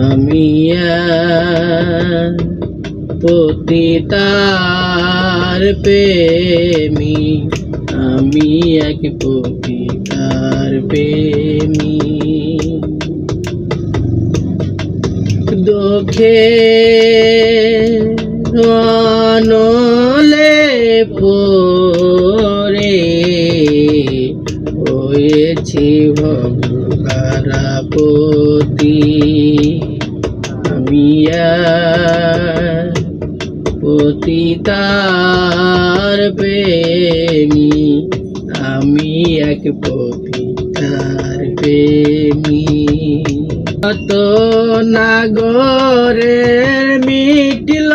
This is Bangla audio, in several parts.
আমি পতিতার প্রেমী আমি এক পতিতার প্রেমী। দুঃখে নলে পরে হয়েছি ভবকারাপতি আমি পতিতার প্রেমী আমি এক পতিতার প্রেমী। কত নাগরের মিটল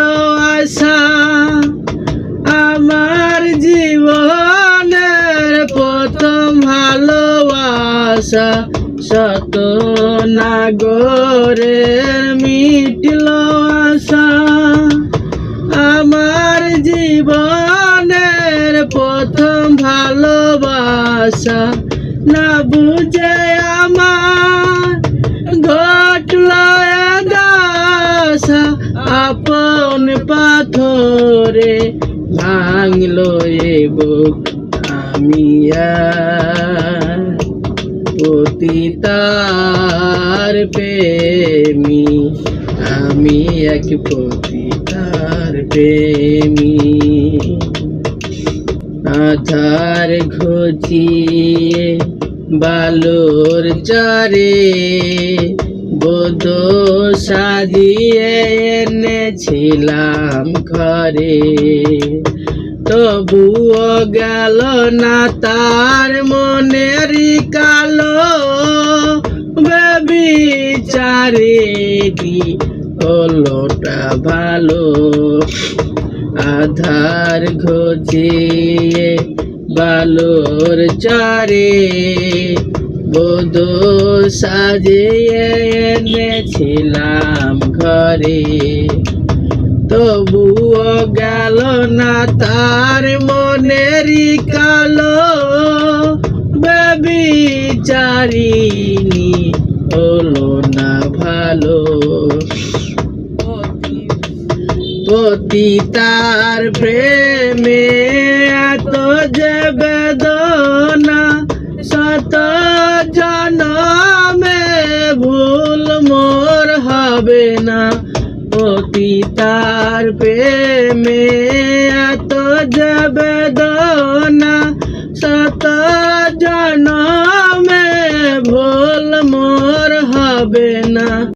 ভালোবাসা শত নাগরে মিটল আশা। আমার জীবনের প্রথম ভালোবাসা, না বুঝে আমার ঘটল দশা আপন পাথরে ভাঙলো এ বুক, আমি পতিতার প্রেমী আমি এক পতিতার প্রেমী। আধার ঘুচিয়ে বালুর চারে বোধ সাজিয়ে এনেছিলাম ঘরে। তবুও গেল না তার মনের কালো। বেবি চারিটি হলোটা ভালো। আধার ঘুচিয়ে বালুর চারে বোধ সাজিয়ে এনেছিলাম ঘরে। তবুও গেল না তার মনেরই কালো বেবি চারিনি হলো না ভালো। পতিতার প্রেমে এত যে বেদনা প্রেমে এত যে বেদনা শত জনমে ভোল মোর হবে না